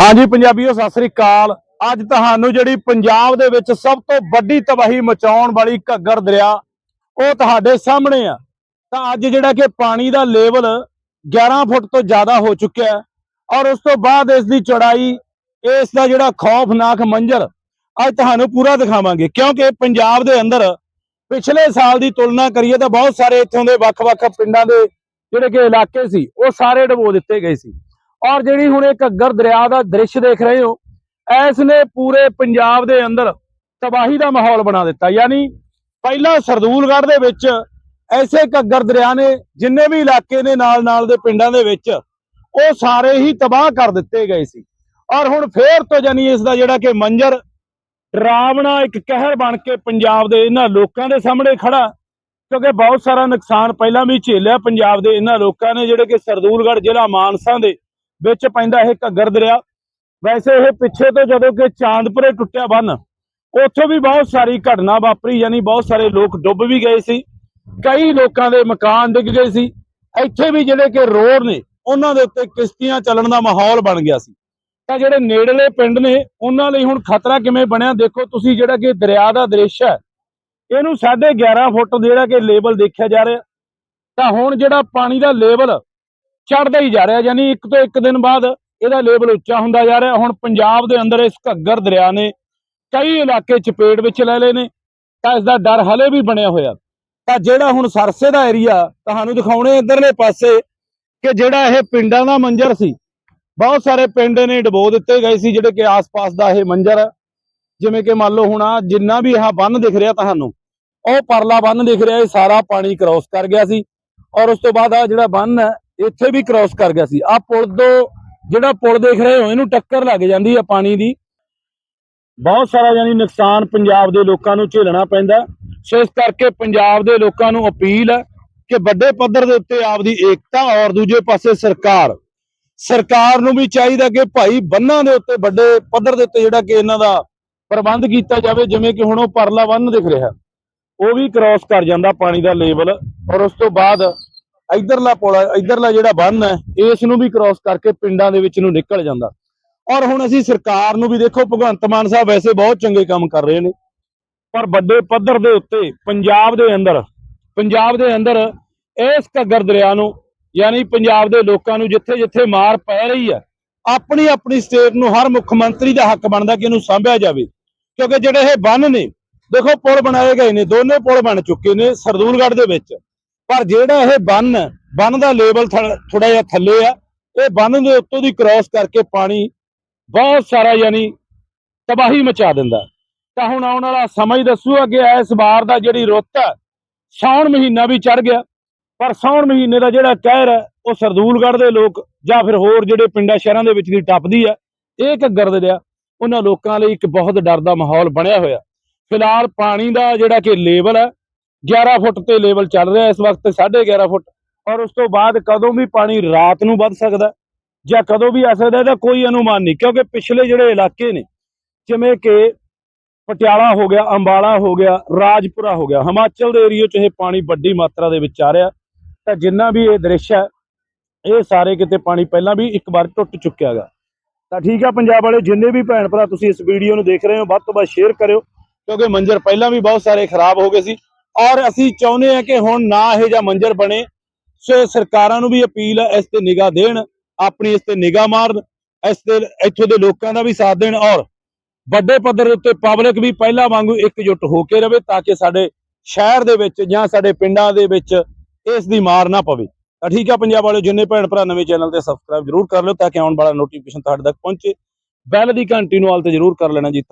ਹਾਂਜੀ ਪੰਜਾਬੀਓ, ਸਤਿ ਸ੍ਰੀ ਅਕਾਲ। ਅੱਜ ਤੁਹਾਨੂੰ ਜਿਹੜੀ ਪੰਜਾਬ ਦੇ ਵਿੱਚ ਸਭ ਤੋਂ ਵੱਡੀ ਤਬਾਹੀ ਮਚਾਉਣ ਵਾਲੀ ਘੱਗਰ ਦਰਿਆ, ਉਹ ਤੁਹਾਡੇ ਸਾਹਮਣੇ ਆ। ਤਾਂ ਅੱਜ ਜਿਹੜਾ ਕਿ ਪਾਣੀ ਦਾ ਲੈਵਲ 11 ਫੁੱਟ ਤੋਂ ਜ਼ਿਆਦਾ ਹੋ ਚੁੱਕਿਆ ਔਰ ਉਸ ਤੋਂ ਬਾਅਦ ਇਸ ਦੀ ਚੌੜਾਈ, ਇਸ ਦਾ ਜਿਹੜਾ ਖੌਫਨਾਕ ਮੰਜ਼ਰ, ਅੱਜ ਤੁਹਾਨੂੰ ਪੂਰਾ ਦਿਖਾਵਾਂਗੇ। ਕਿਉਂਕਿ ਪੰਜਾਬ ਦੇ ਅੰਦਰ ਪਿਛਲੇ ਸਾਲ ਦੀ ਤੁਲਨਾ ਕਰੀਏ ਤਾਂ ਬਹੁਤ ਸਾਰੇ ਇੱਥੋਂ ਦੇ ਵੱਖ-ਵੱਖ ਪਿੰਡਾਂ ਦੇ ਜਿਹੜੇ ਕਿ ਇਲਾਕੇ ਸੀ, ਉਹ ਸਾਰੇ ਡਬੋ ਦਿੱਤੇ ਗਏ ਸੀ। ਔਰ ਜਿਹੜੀ ਹੁਣ ਇਹ ਘੱਗਰ ਦਰਿਆ ਦਾ ਦ੍ਰਿਸ਼ ਦੇਖ ਰਹੇ ਹੋ ਐਸ ਨੇ ਪੂਰੇ ਪੰਜਾਬ ਦੇ ਅੰਦਰ ਤਬਾਹੀ ਦਾ ਮਾਹੌਲ ਬਣਾ ਦਿੱਤਾ। ਯਾਨੀ ਪਹਿਲਾਂ ਸਰਦੂਲਗੜ੍ਹ ਦੇ ਵਿੱਚ ਐਸੇ ਘੱਗਰ ਦਰਿਆ ਨੇ, ਜਿੰਨੇ ਵੀ ਇਲਾਕੇ ਨੇ ਨਾਲ ਨਾਲ ਦੇ ਪਿੰਡਾਂ ਦੇ ਵਿੱਚ, ਉਹ ਸਾਰੇ ਹੀ ਤਬਾਹ ਕਰ ਦਿੱਤੇ ਗਏ ਸੀ। ਔਰ ਹੁਣ ਫੇਰ ਤੋਂ ਜਾਨੀ ਇਸ ਦਾ ਜਿਹੜਾ ਕਿ ਮੰਜ਼ਰ ਡਰਾਵਣਾ ਇੱਕ ਕਹਿਰ ਬਣ ਕੇ ਪੰਜਾਬ ਦੇ ਇਹਨਾਂ ਲੋਕਾਂ ਦੇ ਸਾਹਮਣੇ ਖੜਾ, ਕਿਉਂਕਿ ਬਹੁਤ ਸਾਰਾ ਨੁਕਸਾਨ ਪਹਿਲਾਂ ਵੀ ਝੇਲਿਆ ਪੰਜਾਬ ਦੇ ਇਹਨਾਂ ਲੋਕਾਂ ਨੇ, ਜਿਹੜੇ ਕਿ ਸਰਦੂਲਗੜ੍ਹ ਜ਼ਿਲ੍ਹਾ ਮਾਨਸਾ ਦੇ ਵਿੱਚ ਪੈਂਦਾ ਇਹ ਘੱਗਰ ਦਰਿਆ ਵੈਸੇ ਇਹ ਪਿੱਛੇ ਤੋਂ ਜਦੋਂ ਕਿ ਚਾਂਦਪੁਰੇ ਟੁੱਟਿਆ ਬੰਨ, ਉੱਥੋਂ ਵੀ ਬਹੁਤ ਸਾਰੀ ਘਟਨਾ ਵਾਪਰੀ, ਯਾਨੀ ਬਹੁਤ ਸਾਰੇ ਲੋਕ ਡੁੱਬ ਵੀ ਗਏ ਸੀ। ਕਈ ਲੋਕਾਂ ਦੇ ਮਕਾਨ ਡਿੱਗ ਗਏ ਸੀ। ਇੱਥੇ ਵੀ ਜਿਹੜੇ ਕਿ ਰੋਡ ਨੇ, ਉਹਨਾਂ ਦੇ ਉੱਤੇ ਕਿਸ਼ਤੀਆਂ ਚੱਲਣ ਦਾ ਮਾਹੌਲ ਬਣ ਗਿਆ ਸੀ। ਤਾਂ ਜਿਹੜੇ ਨੇੜਲੇ ਪਿੰਡ ਨੇ, ਉਹਨਾਂ ਲਈ ਹੁਣ ਖਤਰਾ ਕਿਵੇਂ ਬਣਿਆ? ਦੇਖੋ ਤੁਸੀਂ ਜਿਹੜਾ ਕਿ ਦਰਿਆ ਦਾ ਦ੍ਰਿਸ਼ ਹੈ, ਇਹਨੂੰ 11.5 ਫੁੱਟ ਜਿਹੜਾ ਕਿ ਲੇਵਲ ਦੇਖਿਆ ਜਾ ਰਿਹਾ। ਤਾਂ ਹੁਣ ਜਿਹੜਾ ਪਾਣੀ ਦਾ ਲੇਵਲ ਚੜਦਾ ਹੀ ਜਾ ਰਿਹਾ, ਯਾਨੀ ਇੱਕ ਤੋਂ ਇੱਕ ਦਿਨ ਬਾਅਦ ਇਹਦਾ ਲੈਵਲ ਉੱਚਾ ਹੁੰਦਾ ਜਾ ਰਿਹਾ। ਹੁਣ ਪੰਜਾਬ ਦੇ ਅੰਦਰ ਇਸ ਘੱਗਰ ਦਰਿਆ ਨੇ ਕਈ ਇਲਾਕੇ ਚਪੇਟ ਵਿੱਚ ਲੈ ਲਏ ਨੇ, ਤਾਂ ਇਸ ਦਾ ਡਰ ਹਲੇ ਵੀ ਬਣਿਆ ਹੋਇਆ। ਤਾਂ ਜਿਹੜਾ ਹੁਣ ਸਰਸੇ ਦਾ ਏਰੀਆ ਤੁਹਾਨੂੰ ਦਿਖਾਉਣੇ ਇਧਰਲੇ ਪਾਸੇ ਕਿ ਜਿਹੜਾ ਇਹ ਪਿੰਡਾਂ ਦਾ ਮੰਜ਼ਰ ਸੀ, ਬਹੁਤ ਸਾਰੇ ਪਿੰਡ ਨੇ ਡਬੋ ਦਿੱਤੇ ਗਏ ਸੀ, ਜਿਹੜੇ ਕਿ ਆਸ-ਪਾਸ ਦਾ ਇਹ ਮੰਜ਼ਰ ਜਿਵੇਂ ਕਿ ਮੰਨ ਲਓ ਹੁਣ ਆਹ ਜਿੰਨਾ ਵੀ ਆਹ ਬੰਨ ਦਿਖ ਰਿਹਾ ਤੁਹਾਨੂੰ, ਉਹ ਪਰਲਾ ਬੰਨ ਦਿਖ ਰਿਹਾ, ਇਹ ਸਾਰਾ ਪਾਣੀ ਕ੍ਰਾਸ ਕਰ ਗਿਆ ਸੀ। ਔਰ ਉਸ ਤੋਂ ਬਾਅਦ ਆ ਜਿਹੜਾ ਬੰਨ ਹੈ ਇੱਥੇ ਵੀ ਕ੍ਰਾਸ ਕਰ ਗਿਆ ਸੀ। ਆ ਪੁਲ ਤੋਂ ਜਿਹੜਾ ਪੁਲ ਦੇਖ ਰਹੇ ਹੋ, ਇਹਨੂੰ ਟੱਕਰ ਲੱਗ ਜਾਂਦੀ ਹੈ ਪਾਣੀ ਦੀ। ਬਹੁਤ ਸਾਰਾ ਯਾਨੀ ਨੁਕਸਾਨ ਪੰਜਾਬ ਦੇ ਲੋਕਾਂ ਨੂੰ ਝੇਲਣਾ ਪੈਂਦਾ ਸੋ ਇਸ ਕਰਕੇ ਪੰਜਾਬ ਦੇ ਲੋਕਾਂ ਨੂੰ ਅਪੀਲ ਹੈ ਕਿ ਵੱਡੇ ਪੱਧਰ ਦੇ ਉੱਤੇ ਆਪਦੀ ਏਕਤਾ ਔਰ ਦੂਜੇ ਪਾਸੇ ਸਰਕਾਰ ਸਰਕਾਰ ਨੂੰ ਵੀ ਚਾਹੀਦਾ ਕਿ ਭਾਈ ਬੰਨਾਂ ਦੇ ਉੱਤੇ, ਵੱਡੇ ਪੱਧਰ ਦੇ ਉੱਤੇ ਜਿਹੜਾ ਕਿ ਇਹਨਾਂ ਦਾ ਪ੍ਰਬੰਧ ਕੀਤਾ ਜਾਵੇ, ਜਿਵੇਂ ਕਿ ਹੁਣ ਉਹ ਪਰਲਾ ਬੰਨ ਦਿਖ ਰਿਹਾ। ਉਹ ਵੀ ਕ੍ਰਾਸ ਕਰ ਜਾਂਦਾ ਪਾਣੀ ਦਾ ਲੇਵਲ ਔਰ ਉਸ ਤੋਂ ਬਾਅਦ ਇਧਰਲਾ ਪੁਲ ਹੈ, ਇਧਰਲਾ ਜਿਹੜਾ ਬੰਨ ਹੈ ਇਸ ਨੂੰ ਵੀ ਕ੍ਰਾਸ ਕਰਕੇ ਪਿੰਡਾਂ ਦੇ ਵਿੱਚ ਨੂੰ ਨਿਕਲ ਜਾਂਦਾ। ਔਰ ਹੁਣ ਅਸੀਂ ਸਰਕਾਰ ਨੂੰ ਵੀ ਦੇਖੋ ਭਗਵੰਤ ਮਾਨ ਸਾਹਿਬ ਵੈਸੇ ਬਹੁਤ ਚੰਗੇ ਕੰਮ ਕਰ ਰਹੇ ਨੇ। ਪਰ ਵੱਡੇ ਪੱਧਰ ਦੇ ਉੱਤੇ ਪੰਜਾਬ ਦੇ ਅੰਦਰ ਪੰਜਾਬ ਦੇ ਅੰਦਰ ਇਸ ਘੱਗਰ ਦਰਿਆ ਨੂੰ ਯਾਨੀ ਪੰਜਾਬ ਦੇ ਲੋਕਾਂ ਨੂੰ ਜਿੱਥੇ ਜਿੱਥੇ ਮਾਰ ਪੈ ਰਹੀ ਹੈ ਆਪਣੀ ਆਪਣੀ ਸਟੇਟ ਨੂੰ ਹਰ ਮੁੱਖ ਮੰਤਰੀ ਦਾ ਹੱਕ ਬਣਦਾ ਕਿ ਇਹਨੂੰ ਸਾਂਭਿਆ ਜਾਵੇ। ਕਿਉਂਕਿ ਜਿਹੜੇ ਇਹ ਬੰਨ ਨੇ ਦੇਖੋ ਪੁਲ ਬਣਾਏ ਗਏ ਨੇ ਦੋਨੇ ਪੁਲ ਬਣ ਚੁੱਕੇ ਨੇ ਸਰਦੂਲਗੜ੍ਹ ਦੇ ਵਿੱਚ। ਪਰ ਜਿਹੜਾ ਇਹ ਬੰਨ ਬੰਨ ਦਾ ਲੈਵਲ ਥੋੜਾ ਜਿਹਾ ਥੱਲੇ ਆ, ਇਹ ਬੰਨ ਦੇ ਉੱਤੋਂ ਦੀ ਕ੍ਰਾਸ ਕਰਕੇ ਪਾਣੀ ਬਹੁਤ ਸਾਰਾ ਯਾਨੀ ਤਬਾਹੀ ਮਚਾ ਦਿੰਦਾ। ਤਾਂ ਹੁਣ ਆਉਣ ਵਾਲਾ ਸਮਾਂ ਹੀ ਦੱਸੂਗਾ ਕਿ ਇਸ ਵਾਰ ਦਾ ਜਿਹੜੀ ਰੁੱਤ ਹੈ ਸਾਉਣ ਮਹੀਨਾ ਵੀ ਚੜ ਗਿਆ, ਪਰ ਸਾਉਣ ਮਹੀਨੇ ਦਾ ਜਿਹੜਾ ਕਹਿਰ ਹੈ ਉਹ ਸਰਦੂਲਗੜ੍ਹ ਦੇ ਲੋਕ ਜਾਂ ਫਿਰ ਹੋਰ ਜਿਹੜੇ ਪਿੰਡਾਂ ਸ਼ਹਿਰਾਂ ਦੇ ਵਿੱਚ ਦੀ ਟੱਪਦੀ ਹੈ ਇਹ ਘੱਗਰ ਦੇ ਦਰਿਆ ਉਹਨਾਂ ਲੋਕਾਂ ਲਈ ਇੱਕ ਬਹੁਤ ਡਰ ਦਾ ਮਾਹੌਲ ਬਣਿਆ ਹੋਇਆ। ਫਿਲਹਾਲ ਪਾਣੀ ਦਾ ਜਿਹੜਾ ਕਿ ਲੇਵਲ ਹੈ 11 ਫੁੱਟ ਤੇ ਲੈਵਲ ਚੱਲ ਰਿਹਾ ਇਸ ਵਕਤ 11.5 ਫੁੱਟ। ਔਰ ਉਸ ਤੋਂ ਬਾਅਦ ਕਦੋਂ ਵੀ ਪਾਣੀ ਰਾਤ ਨੂੰ ਵੱਧ ਸਕਦਾ ਜਾਂ ਕਦੋਂ ਵੀ ਆ ਸਕਦਾ ਇਹਦਾ ਕੋਈ ਅਨੁਮਾਨ ਨਹੀਂ। ਕਿਉਂਕਿ ਪਿਛਲੇ ਜਿਹੜੇ ਇਲਾਕੇ ਨੇ, ਜਿਵੇਂ ਕਿ ਪਟਿਆਲਾ ਹੋ ਗਿਆ, ਅੰਬਾਲਾ ਹੋ ਗਿਆ, ਰਾਜਪੁਰਾ ਹੋ ਗਿਆ, ਹਿਮਾਚਲ ਦੇ ਏਰੀਆ 'ਚ ਇਹ ਪਾਣੀ ਵੱਡੀ ਮਾਤਰਾ ਦੇ ਵਿੱਚ ਆ ਰਿਹਾ। ਤਾਂ ਜਿੰਨਾ ਵੀ ਇਹ ਦ੍ਰਿਸ਼ ਹੈ, ਇਹ ਸਾਰੇ ਕਿਤੇ ਪਾਣੀ ਪਹਿਲਾਂ ਵੀ ਇੱਕ ਵਾਰ ਟੁੱਟ ਚੁੱਕਿਆ ਹੈਗਾ। ਤਾਂ ਠੀਕ ਆ ਪੰਜਾਬ ਵਾਲੇ ਜਿੰਨੇ ਵੀ ਭੈਣ ਭਰਾ ਤੁਸੀਂ ਇਸ ਵੀਡੀਓ ਨੂੰ ਦੇਖ ਰਹੇ ਹੋ, ਵੱਧ ਤੋਂ ਵੱਧ ਸ਼ੇਅਰ ਕਰਿਓ। ਕਿਉਂਕਿ ਮੰਜ਼ਰ ਪਹਿਲਾਂ ਵੀ ਬਹੁਤ ਸਾਰੇ ਖਰਾਬ ਹੋ ਗਏ ਸੀ। ਔਰ ਅਸੀਂ ਚਾਹੁੰਦੇ ਹਾਂ ਕਿ ਹੁਣ ਨਾ ਇਹ ਜਿਹਾ ਮੰਜ਼ਰ ਬਣੇ। ਸੋ ਸਰਕਾਰਾਂ ਨੂੰ ਵੀ ਅਪੀਲ ਹੈ, ਇਸ ਤੇ ਨਿਗਾਹ ਦੇਣ, ਆਪਣੀ ਇਸ ਤੇ ਨਿਗਾਹ ਮਾਰਨ, ਇਸ ਤੇ ਇੱਥੋਂ ਦੇ ਲੋਕਾਂ ਦਾ ਵੀ ਸਾਥ ਦੇਣ ਔਰ ਵੱਡੇ ਪੱਧਰ ਦੇ ਉੱਤੇ ਪਬਲਿਕ ਵੀ ਪਹਿਲਾਂ ਵਾਂਗੂ ਇਕਜੁੱਟ ਹੋ ਕੇ ਰਵੇ ਤਾਂ ਕਿ ਸਾਡੇ ਸ਼ਹਿਰ ਦੇ ਵਿੱਚ ਜਾਂ ਸਾਡੇ ਪਿੰਡਾਂ ਦੇ ਵਿੱਚ ਇਸ ਦੀ ਮਾਰ ਨਾ ਪਵੇ। ਤਾਂ ਠੀਕ ਆ ਪੰਜਾਬ ਵਾਲੇ ਜਿੰਨੇ ਭੈਣ ਭਰਾ ਨਵੇਂ ਚੈਨਲ ਤੇ ਸਬਸਕ੍ਰਾਈਬ ਜਰੂਰ ਕਰ ਲਿਓ ਤਾਂ ਕਿ ਆਉਣ ਵਾਲਾ ਨੋਟੀਫਿਕੇਸ਼ਨ ਤੁਹਾਡੇ ਤੱਕ ਪਹੁੰਚੇ। ਬੈਲ ਦੀ ਘੰਟੀ ਨੂੰ ਆਲ ਤੇ ਜਰੂਰ ਕਰ ਲੈਣਾ ਜੀ